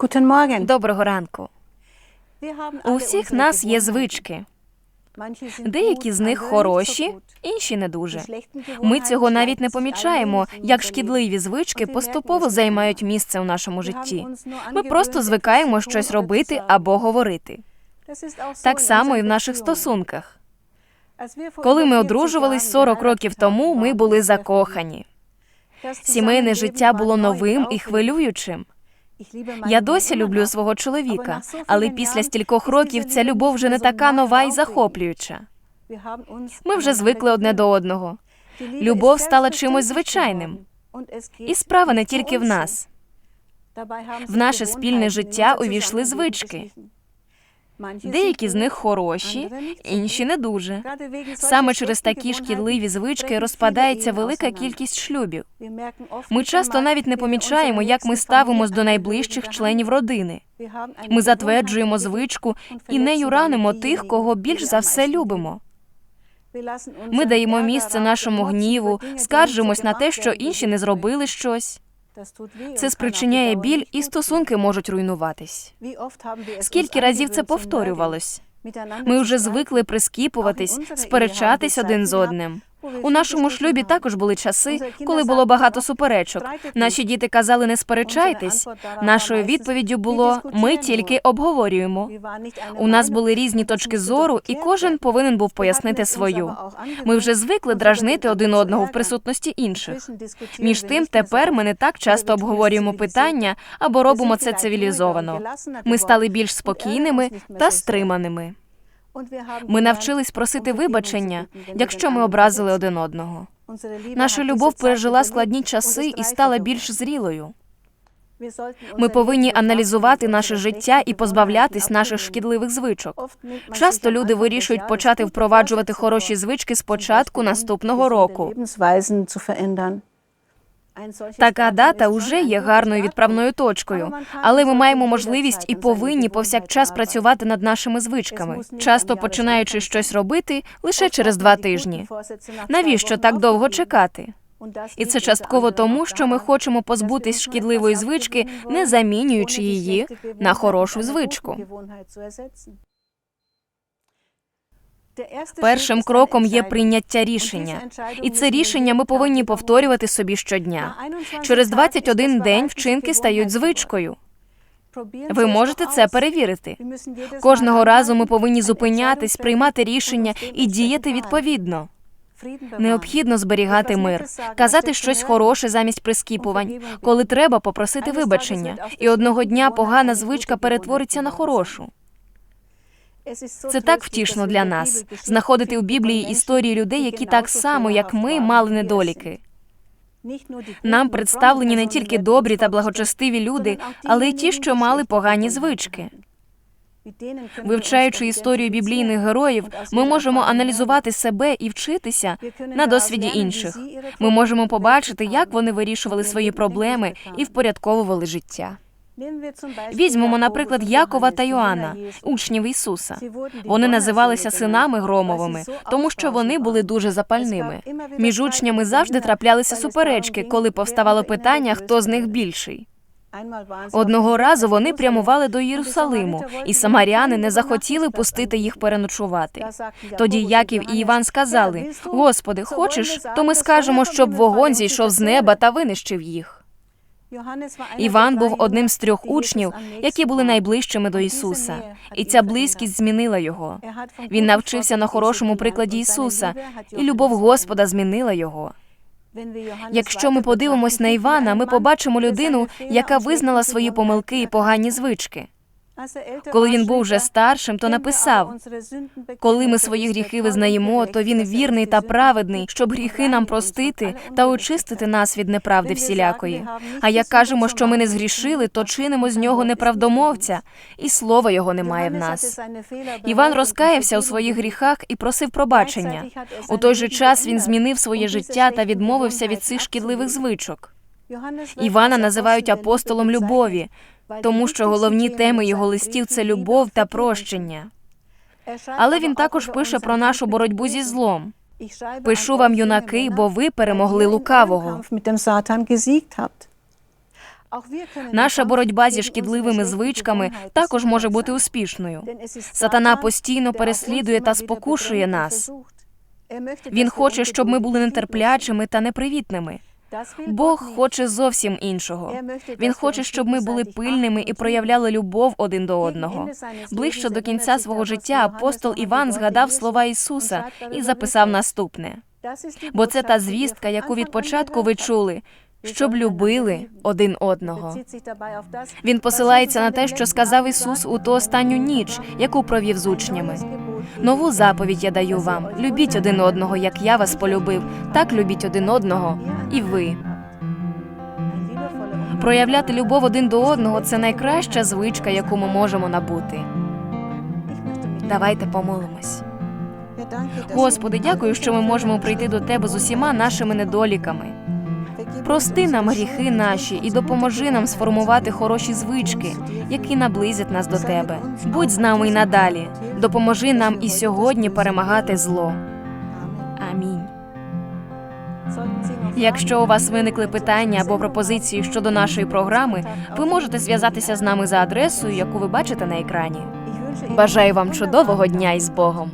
Guten Morgen. Доброго ранку. У всіх нас є звички. Деякі з них хороші, інші не дуже. Ми цього навіть не помічаємо, як шкідливі звички поступово займають місце у нашому житті. Ми просто звикаємо щось робити або говорити. Так само і в наших стосунках. Коли ми 40 одружувались Jahren 40 років тому, ми були закохані. Сімейне життя було новим і хвилюючим. Я досі люблю свого чоловіка, але після стількох років ця любов вже не така нова і захоплююча. Ми вже звикли одне до одного. Любов стала чимось звичайним. І справа не тільки в нас. В наше спільне життя увійшли звички. Деякі з них хороші, інші не дуже. Саме через такі шкідливі звички розпадається велика кількість шлюбів. Ми часто навіть не помічаємо, як ми ставимось до найближчих членів родини. Ми затверджуємо звичку і нею ранимо тих, кого більш за все любимо. Ми даємо місце нашому гніву, скаржимось на те, що інші не зробили щось. Це спричиняє біль, і стосунки можуть руйнуватись. Скільки разів це повторювалось? Ми вже звикли прискіпуватись, сперечатись один з одним. У нашому шлюбі також були часи, коли було багато суперечок. «Streitet Наші nicht». діти казали, не сперечайтесь. Нашою відповіддю «Wir було ми тільки nur». обговорюємо. У нас були різні точки зору, і кожен повинен був пояснити свою. Ми вже звикли дражнити один одного в присутності інших. Між тим, тепер ми не так часто обговорюємо питання або робимо це цивілізовано. Ми стали більш спокійними та стриманими. Ми навчились просити um вибачення, якщо ми образили один одного. Наша любов пережила складні часи і стала більш зрілою. Ми повинні аналізувати наше життя і позбавлятись наших шкідливих звичок. Часто люди вирішують почати впроваджувати хороші звички з zum початку Beispiel, um наступного року. Така дата вже є гарною відправною точкою, але ми маємо можливість і повинні повсякчас працювати над нашими звичками, часто починаючи щось робити лише через два тижні. Навіщо так довго чекати? І це частково тому, що ми хочемо позбутись шкідливої звички, не замінюючи її на хорошу звичку. Першим кроком є прийняття рішення, і це рішення ми повинні повторювати собі щодня. Через 21 день вчинки стають звичкою. Ви можете це перевірити. Кожного разу ми повинні зупинятись, приймати рішення і діяти відповідно. Необхідно зберігати мир, казати щось хороше замість прискіпувань, коли треба попросити вибачення, і одного дня погана звичка перетвориться на хорошу. Це так втішно для нас знаходити у Біблії історії людей, які так само, як ми, мали недоліки. Нам представлені не тільки добрі та благочестиві люди, але й ті, що мали погані звички. Вивчаючи історію біблійних героїв, ми можемо аналізувати себе і вчитися на досвіді інших. Ми можемо побачити, як вони вирішували свої проблеми і впорядковували життя. Візьмемо, наприклад, Якова та Йоанна, учнів Ісуса. Вони називалися синами громовими, тому що вони були дуже запальними. Між учнями завжди траплялися суперечки, коли повставало питання, хто з них більший. Одного разу вони прямували до Єрусалиму, і самаряни не захотіли пустити їх переночувати. Тоді Яків і Іван сказали: Господи, хочеш, то ми скажемо, щоб вогонь зійшов з неба та винищив їх. Іван був одним з трьох учнів, які були найближчими до Ісуса, і ця близькість змінила його. Він навчився на хорошому прикладі Ісуса, і любов Господа змінила його. Якщо ми подивимось на Івана, ми побачимо людину, яка визнала свої помилки і погані звички. Коли він був вже старшим, то написав: коли ми свої гріхи визнаємо, то він вірний та праведний, щоб гріхи нам простити та очистити нас від неправди всілякої. А як кажемо, що ми не згрішили, то чинимо з нього неправдомовця, і слова його немає в нас. Іван розкаявся у своїх гріхах і просив пробачення. У той же час він змінив своє життя та відмовився від цих шкідливих звичок. Івана називають апостолом любові, тому що головні теми його листів це любов та прощення. Але він також пише про нашу боротьбу зі злом. Пишу вам, юнаки, бо ви перемогли лукавого. Наша боротьба зі шкідливими звичками також може бути успішною. Сатана постійно переслідує та спокушує нас. Він хоче, щоб ми були нетерплячими та непривітними. Бог хоче зовсім іншого. Він хоче, щоб ми були пильними і проявляли любов один до одного. Ближче до кінця свого життя апостол Іван згадав слова Ісуса і записав наступне: бо це та звістка, яку від початку ви чули, щоб любили один одного. Він посилається на те, що сказав Ісус у ту останню ніч, яку провів з учнями. Нову заповідь я даю вам: любіть один одного, як я вас полюбив, так любіть один одного і ви. Проявляти любов один до одного це найкраща звичка, яку ми можемо набути. Давайте помолимось. Господи, дякую, що ми можемо прийти до Тебе з усіма нашими недоліками. Прости нам гріхи наші і допоможи нам сформувати хороші звички, які наблизять нас до Тебе. Будь з нами й надалі. Допоможи нам і сьогодні перемагати зло. Амінь. Якщо у вас виникли питання або пропозиції щодо нашої програми, ви можете зв'язатися з нами за адресою, яку ви бачите на екрані. Бажаю вам чудового дня із Богом!